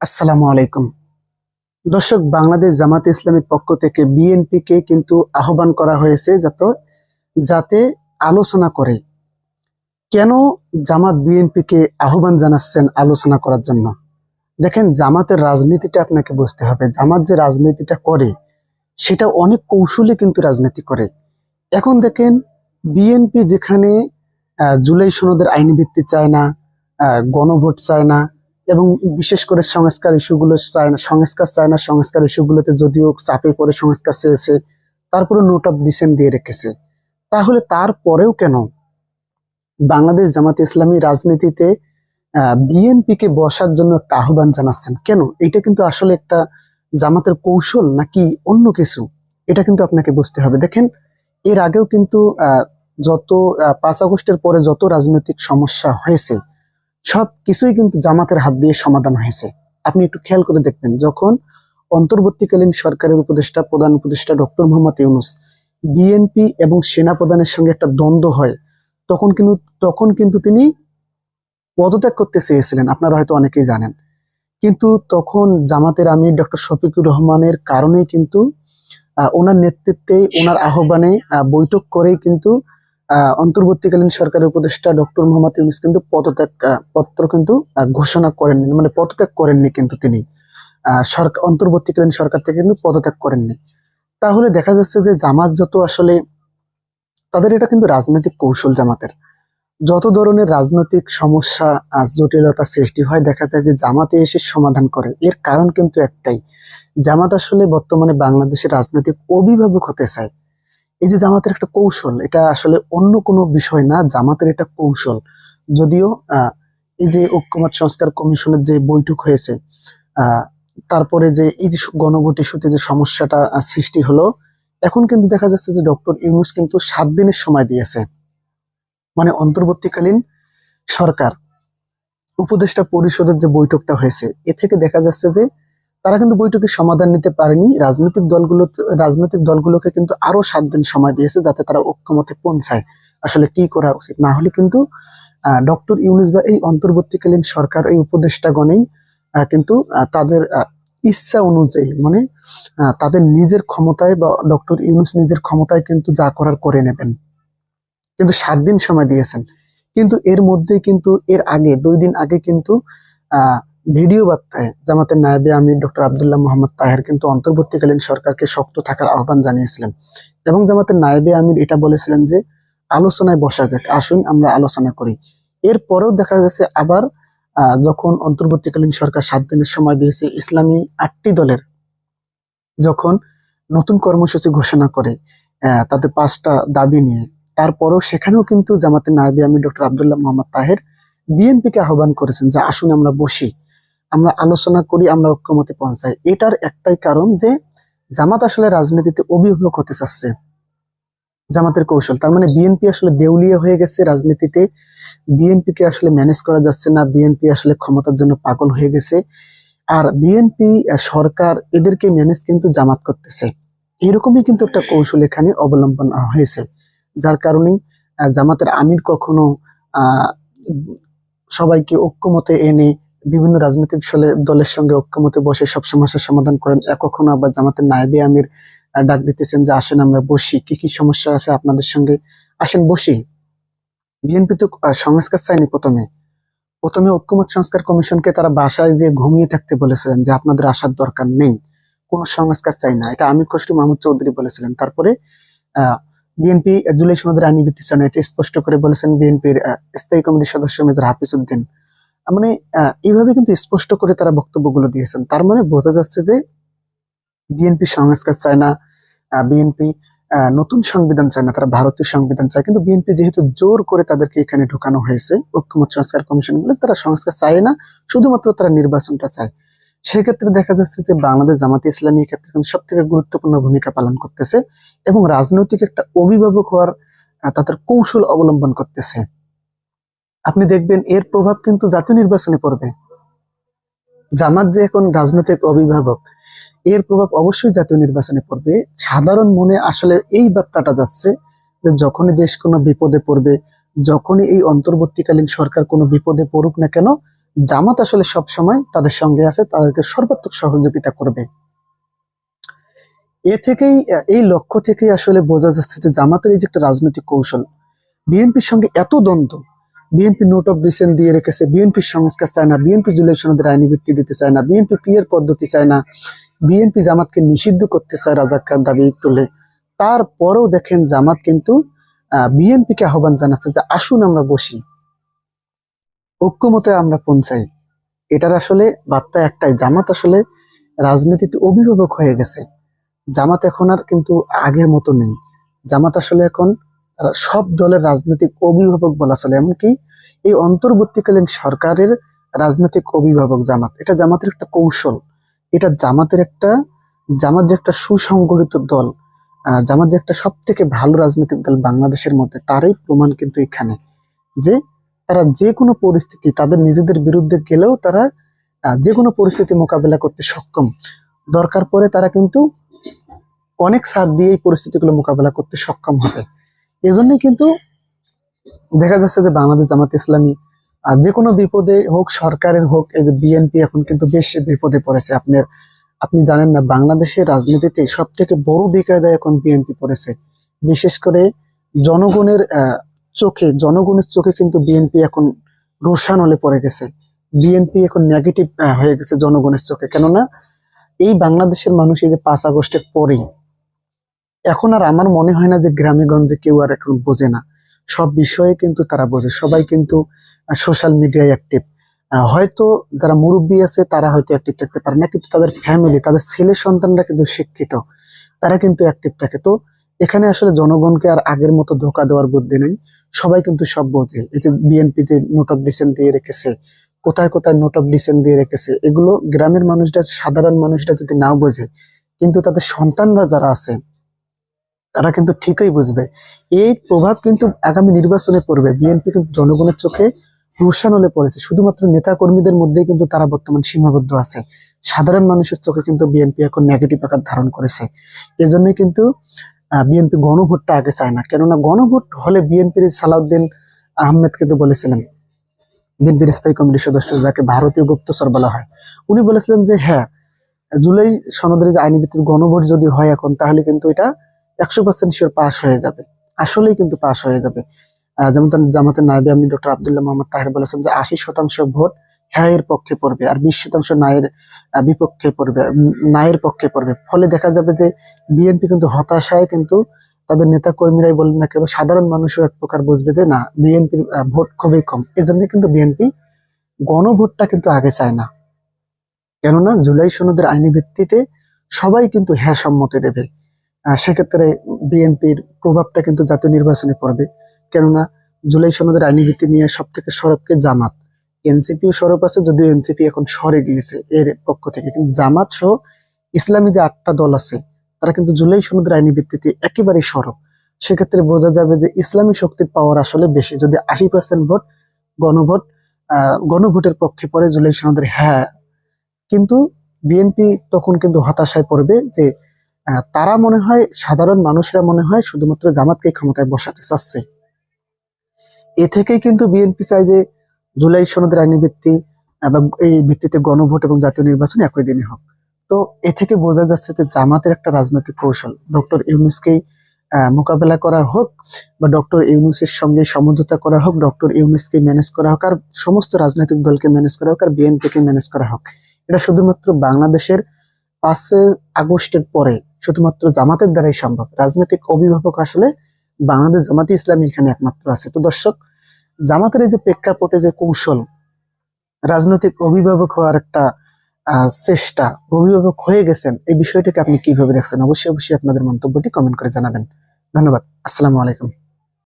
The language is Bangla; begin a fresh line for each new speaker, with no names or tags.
আসসালামু আলাইকুম। দর্শক, বাংলাদেশ জামাত ইসলামের পক্ষ থেকে বিএনপি কে কিন্তু আহ্বান করা হয়েছে যাতে যাতে আলোচনা করে। কেন জামাত বিএনপি কে আহ্বান জানাচ্ছেন আলোচনা করার জন্য? দেখেন, জামাতের রাজনীতিটা আপনাকে বুঝতে হবে। জামাত যে রাজনীতিটা করে, সেটা অনেক কৌশলে কিন্তু রাজনীতি করে। এখন দেখেন, বিএনপি যেখানে জুলাই সনদের আইনি ভিত্তি চায় না গণভোট চায় না এবং বিশেষ করে সংস্কার ইস্যুগুলো চায় না সংস্কার চায় না সংস্কার ইস্যুগুলোতে যদিও চাপে পড়ে সংস্কার চেয়েছে তারপরে নোট অফ ডিসেন্ট দিয়ে রেখেছে। তাহলে তারপরেও কেন বাংলাদেশ জামাত ইসলামী রাজনীতিতে বিএনপি কে বসার জন্য একটা আহ্বান জানাচ্ছেন? কেন? এটা কিন্তু আসলে একটা জামাতের কৌশল নাকি অন্য কিছু? এটা কিন্তু আপনাকে বুঝতে হবে। দেখেন, এর আগেও কিন্তু যত পাঁচ আগস্টের পরে যত রাজনৈতিক সমস্যা হয়েছে সব কিছুই কিন্তু জামাতের হাত দিয়ে সমাধান হয়েছে। আপনি একটু খেয়াল করে দেখবেন যখন অন্তর্বর্তীকালীন সরকারের উপদেষ্টা প্রধান উপদেষ্টা ডক্টর মোহাম্মদ ইউনুস বিএনপি এবং সেনা প্রধানের সঙ্গে একটা দ্বন্দ্ব হয় তখন কিন্তু তখন কিন্তু তিনি পদত্যাগ করতে চেয়েছিলেন আপনারা হয়তো অনেকেই জানেন। কিন্তু তখন জামাতের আমির ডক্টর শফিকুর রহমানের কারণেই কিন্তু ওনার নেতৃত্বে ওনার আহ্বানে আহ, বৈঠক করেই কিন্তু অন্তর্বর্তীকালীন সরকারের উপদেষ্টা ডক্টর মোহাম্মদ ইউনুস কিন্তু পদত্যাগ পত্র কিন্তু ঘোষণা করেননি মানে পদত্যাগ করেননি কিন্তু তিনি। সরকার অন্তর্বর্তীকালীন সরকার থেকে কিন্তু পদত্যাগ করেননি। তাহলে দেখা যাচ্ছে যে জামাত যত আসলে, তাদের এটা কিন্তু রাজনৈতিক কৌশল জামাতের। যত ধরনের রাজনৈতিক সমস্যা জটিলতা সৃষ্টি হয়, দেখা যায় যে জামাতে এসে সমাধান করে। এর কারণ কিন্তু একটাই, জামাত আসলে বর্তমানে বাংলাদেশের রাজনৈতিক অভিভাবক হতে চায়। এই যে জামাতের একটা কৌশল, এটা আসলে অন্য কোনো বিষয় না, জামাতের এটা কৌশল। যদিও এই যে ঐক্যমত সংস্কার কমিশনের যে বৈঠক হয়েছে তারপরে যে এই যে গণভোট ইস্যুতে যে সমস্যাটা সৃষ্টি হলো, এখন কিন্তু দেখা যাচ্ছে যে ডক্টর ইউনুস কিন্তু সাত দিনের সময় দিয়েছে। মানে অন্তর্বর্তীকালীন সরকার, উপদেষ্টা পরিষদের যে বৈঠকটা হয়েছে, এ থেকে দেখা যাচ্ছে যে তারা কিন্তু বৈঠকের সমাধান নিতে পারেনি। রাজনৈতিক দলগুলো রাজনৈতিক দলগুলোকে কিন্তু আরও সাত দিন সময় দিয়েছে যাতে তারা ঐক্যমতে পৌঁছায়। আসলে কি করা উচিত? না হলে কিন্তু ডক্টর ইউনুস বা এই অন্তর্বর্তীকালীন সরকার এই উপদেষ্টাগণেই আহ, কিন্তু তাদের ইচ্ছা অনুযায়ী মানে তাদের নিজের ক্ষমতায় বা ডক্টর ইউনুস নিজের ক্ষমতায় কিন্তু যা করার করে নেবেন। কিন্তু সাত দিন সময় দিয়েছেন। কিন্তু এর মধ্যে কিন্তু এর আগে দুই দিন আগে কিন্তু আহ ভিডিও বার্তায় জামাতের নায়েবে আমির ডক্টর আবদুল্লাহ মোহাম্মদ তাহের কিন্তু অন্তর্বর্তীকালীন সরকারকে শক্ত থাকার আহ্বান জানিয়েছিলেন। এবং জামাতের নায়েবে আমির এটা বলেছিলেন যে, আলোচনায় বসা যাক, আসুন আমরা আলোচনা করি। এরপরেও দেখা গেছে আবার যখন অন্তর্বর্তীকালীন সরকার সাত দিনের সময় দিয়েছে, ইসলামী আটটি দলের যখন নতুন কর্মসূচি ঘোষণা করে তাদের পাঁচটা দাবি নিয়ে, তারপরেও সেখানেও কিন্তু জামাতের নায়েবে আমির ডক্টর আবদুল্লাহ মোহাম্মদ তাহের বিএনপিকে আহ্বান করেছেন যে, আসুন আমরা বসি। আমরা আলোচনা করি, আমরা ঐক্যমতে পৌঁছাই। এটার একটাই কারণ যে জামাত আসলে রাজনীতিতে অভিভাবক হতে চাচ্ছে। জামাতের কৌশল। তার মানে বিএনপি আসলে দেউলিয়া হয়ে গেছে রাজনীতিতে। বিএনপি কে আসলে ম্যানেজ করা যাচ্ছে না। বিএনপি আসলে ক্ষমতার জন্য পাগল হয়ে গেছে। আর বিএনপি সরকার এদেরকে ম্যানেজ কিন্তু জামাত করতেছে। এরকমই কিন্তু একটা কৌশল এখানে অবলম্বন হয়েছে। যার কারণে জামাতের আমির কখনো সবাইকে ঐক্যমতে এনে বিভিন্ন রাজনৈতিক দলে- দলের সঙ্গে ঐক্যমতে বসে সব সমস্যার সমাধান করেন। কখনো আবার জামাতের নায়েবে আমির ডাক দিতেছেন যে, আসেন, আমরা বসি। কি কি সমস্যা আছে আপনাদের সঙ্গে? আসেন, বসি। বিএনপি তো সংস্কার চায়নি প্রথমে। প্রথমে ঐক্যমত সংস্কার কমিশনকে তারা বাসায় যে ঘুমিয়ে থাকতে বলেছিলেন যে, আপনাদের আসার দরকার নেই। কোনো সংস্কার চাই না। এটা আমির খসরু মাহমুদ চৌধুরী বলেছিলেন। তারপরে বিএনপি জুলাই সনদের ভিত্তি চায় এটা স্পষ্ট করে বলেছেন বিএনপির স্থায়ী কমিটির সদস্য মেজর হাফিজ উদ্দিন। মানে এইভাবে কিন্তু স্পষ্ট করে তারা বক্তব্যগুলো দিয়েছেন। তার মানে বোঝা যাচ্ছে যে বিএনপি সংস্কার চায় না বিএনপি নতুন সংবিধান চায় না, তারা ভারতীয় সংবিধান চায়। কিন্তু বিএনপি যেহেতু জোর করে তাদেরকে এখানে ঢোকানো হয়েছে, ঐক্যমত সংস্কার কমিশন, বলে তারা সংস্কার চায় না, শুধুমাত্র তারা নির্বাচনটা চায়। সেক্ষেত্রে দেখা যাচ্ছে যে বাংলাদেশ জামাতে ইসলামী ক্ষেত্রে কিন্তু সব থেকে গুরুত্বপূর্ণ ভূমিকা পালন করতেছে এবং রাজনৈতিক একটা অভিভাবক হওয়ার তাদের কৌশল অবলম্বন করতেছে। আপনি দেখবেন এর প্রভাব কিন্তু জাতীয় নির্বাচনে পড়বে। জামাত যে এখন রাজনৈতিক অভিভাবক, এর প্রভাব অবশ্যই জাতীয় নির্বাচনে পড়বে। সাধারণ মনে আসলে এই বার্তাটা যাচ্ছে যে যখনই দেশ কোনো বিপদে পড়বে, যখনই এই অন্তর্বর্তীকালীন সরকার কোনো বিপদে পড়ুক না কেন, জামাত আসলে সব সময় তাদের সঙ্গে আছে, তাদেরকে সর্বাত্মক সহযোগিতা করবে। এ থেকেই, এই লক্ষ্য থেকেই আসলে বোঝা যাচ্ছে যে জামাতের এই যে একটা রাজনৈতিক কৌশল, বিএনপির সঙ্গে এত দ্বন্দ্ব বিএনপি নোট অফ ডিসেন্ট দিয়ে রেখেছে বিএনপির সংস্কার চায় না, বিএনপি জুলাই সনদের আইনি ভিত্তি দিতে চায় না, বিএনপি পিয়ের পদ্ধতি চায় না, বিএনপি জামাতকে নিষিদ্ধ করতে চায় রাজাকার দাবি তুলে। তারপরেও দেখেন জামাত কিন্তু বিএনপি কে আহ্বান জানাচ্ছে যে আসুন আমরা বসি, ঐক্যমতে আমরা পৌঁছাই। এটার আসলে বার্তা একটাই, জামাত আসলে রাজনীতিতে অভিভাবক হয়ে গেছে। জামাত এখন আর কিন্তু আগের মতো নেই। জামাত আসলে এখন সব দলের রাজনৈতিক অভিভাবক বলা চলে, এমনকি এই অন্তর্বর্তীকালীন সরকারের রাজনৈতিক অভিভাবক জামাত। এটা জামাতের একটা কৌশল। এটা জামাতের একটা, জামাত যে একটা সুসংগঠিত দল জামাত যে একটা সব থেকে ভালো রাজনৈতিক দল বাংলাদেশের মধ্যে, তারই প্রমাণ কিন্তু এখানে। যে তারা যে কোনো পরিস্থিতি, তাদের নিজেদের বিরুদ্ধে গেলেও তারা যে কোনো পরিস্থিতি মোকাবেলা করতে সক্ষম। দরকার পড়ে তারা কিন্তু অনেক সাথ দিয়ে এই পরিস্থিতিগুলো মোকাবেলা করতে সক্ষম হবে। এজন্যই কিন্তু দেখা যাচ্ছে যে বাংলাদেশ জামাত ইসলামী আর যে কোনো বিপদে হোক, সরকারের হোক, এই যে বিএনপি এখন কিন্তু বেশ বিপদে পড়েছে। আপনার, আপনি জানেন না, বাংলাদেশের রাজনীতিতে সব থেকে বড় বেকায়দায় এখন বিএনপি পড়েছে। বিশেষ করে জনগণের চোখে জনগণের চোখে কিন্তু বিএনপি এখন রোশান হলে পড়ে গেছে। বিএনপি এখন নেগেটিভ হয়ে গেছে জনগণের চোখে। কেননা এই বাংলাদেশের মানুষ এই যে পাঁচ আগস্টের পরেই এখন আর আমার মনে হয় না যে গ্রামে গঞ্জে কেউ আর এখন বোঝে না। সব বিষয়ে কিন্তু তারা বোঝে। সবাই কিন্তু সোশ্যাল মিডিয়ায় অ্যাক্টিভ হয়তো যারা মুরব্বী আছে, তারা হয়তো অ্যাক্টিভ থাকতে পারে না, কিন্তু তাদের ফ্যামিলি তাদের ছেলে সন্তানরা কিন্তু শিক্ষিত। তারা কিন্তু অ্যাক্টিভ থাকে। তো এখানে আসলে জনগণকে আর আগের মতো ধোকা দেওয়ার বুদ্ধি নেই। সবাই কিন্তু সব বোঝে। এই যে বিএনপি যে নোট অফ ডিসেন্ট দিয়ে রেখেছে, কোথায় কোথায় নোট অফ ডিসেন্ট দিয়ে রেখেছে, এগুলো গ্রামের মানুষরা, সাধারণ মানুষরা যদি নাও বোঝে, কিন্তু তাদের সন্তানরা যারা আছে তারা কিন্তু ঠিকই বুঝবে। এই প্রভাব কিন্তু আগামী নির্বাচনে পড়বে। বিএনপি কিন্তু জনগণের চোখে রোশান হলে পড়েছে। শুধুমাত্র নেতা কর্মীদের মধ্যেই কিন্তু তারা বর্তমান সীমাবদ্ধ আছে। সাধারণ মানুষের চোখে কিন্তু বিএনপি এখন নেগেটিভ আকার ধারণ করেছে। এজন্যই কিন্তু বিএনপি গণভোটটা আগে চায় না। কেননা গণভোট হলে বিএনপির সালাউদ্দিন আহমেদ কিন্তু বলেছিলেন বিএনপির স্থায়ী কমিটির সদস্য যাকে ভারতীয় গুপ্তচর বলা হয়। উনি বলেছিলেন যে হ্যাঁ জুলাই সনদের যে আইনি ভিত্তিক গণভোট যদি হয় এখন, তাহলে কিন্তু এটা একশো পার্সেন্ট শিওর পাস হয়ে যাবে। আসলেই কিন্তু পাস হয়ে যাবে। যেমন তার জামাতের নায়বে আমি ডক্টর আবদুল্লাহ মোহাম্মদ তাহের বলেছেন যে আশি শতাংশ ভোট হ্যাঁ এর পক্ষে পড়বে আর বিশ শতাংশ নায়ের বিপক্ষে পড়বে নায়ের পক্ষে পড়বে। ফলে দেখা যাবে যে বিএনপি কিন্তু হতাশায় কিন্তু তাদের নেতা কর্মীরাই বলেন না কেবল সাধারণ মানুষও এক প্রকার বুঝবে যে না বিএনপির ভোট খুবই কম। এজন্য কিন্তু বিএনপি গণভোটটা কিন্তু আগে চায় না। কেননা জুলাই সনদের আইনি ভিত্তিতে সবাই কিন্তু হ্যাঁ সম্মতি দেবে। সেক্ষেত্রে বিএনপির প্রভাবটা কিন্তু জাতীয় নির্বাচনে পড়বে। কেননা জুলাই সনদের আইনি ভিত্তি নিয়ে সব থেকে সরবকে জামাত। এনসিপিও সরব আছে, যদিও এনসিপি এখন সরে গিয়েছে এর পক্ষ থেকে। কিন্তু জামাত সহ ইসলামী যে আটটা দল আছে, তারা কিন্তু জুলাই সনদের আইনি ভিত্তিতে একেবারেই সরব। সেক্ষেত্রে বোঝা যাবে যে ইসলামী শক্তির পাওয়ার আসলে বেশি। যদি আশি পার্সেন্ট ভোট গণভোট গণভোটের পক্ষে পড়ে জুলাই সনদের হ্যাঁ। কিন্তু বিএনপি তখন কিন্তু হতাশায় পড়বে যে তারা মনে হয় সাধারণ মানুষরা মনে হয় শুধুমাত্র জামাতকে ক্ষমতায় বসাতে চাচ্ছে। এ থেকেই কিন্তু বিএনপি চায় যে জুলাই সনদের আইনি ভিত্তি এবং এই ভিত্তিতে গণভোট এবং জাতীয় নির্বাচন একই দিনে হোক। তো এ থেকে বোঝা যাচ্ছে যে জামাতের একটা রাজনৈতিক কৌশল। ডক্টর ইউনুসকেই আহ, মোকাবেলা করা হোক বা ডক্টর ইউনুসের সঙ্গে সমঝোতা করা হোক ডক্টর ইউনুসকে ম্যানেজ করা হোক আর সমস্ত রাজনৈতিক দলকে ম্যানেজ করা হোক আর বিএনপিকে ম্যানেজ করা হোক। এটা শুধুমাত্র বাংলাদেশের পাঁচে আগস্টের পরে শুধুমাত্র জামাতের দ্বারাই সম্ভব। রাজনৈতিক অভিভাবক আসলে বাংলাদেশ জামাতে ইসলামী এখানে একমাত্র আছে। তো দর্শক, জামাতের এই যে প্রেক্ষাপটে যে কৌশল, রাজনৈতিক অভিভাবক হওয়ার একটা চেষ্টা, অভিভাবক হয়ে গেছেন, এই বিষয়টাকে আপনি কীভাবে দেখছেন? অবশ্যই অবশ্যই আপনাদের মন্তব্যটি কমেন্ট করে জানাবেন। ধন্যবাদ। আসসালামু আলাইকুম।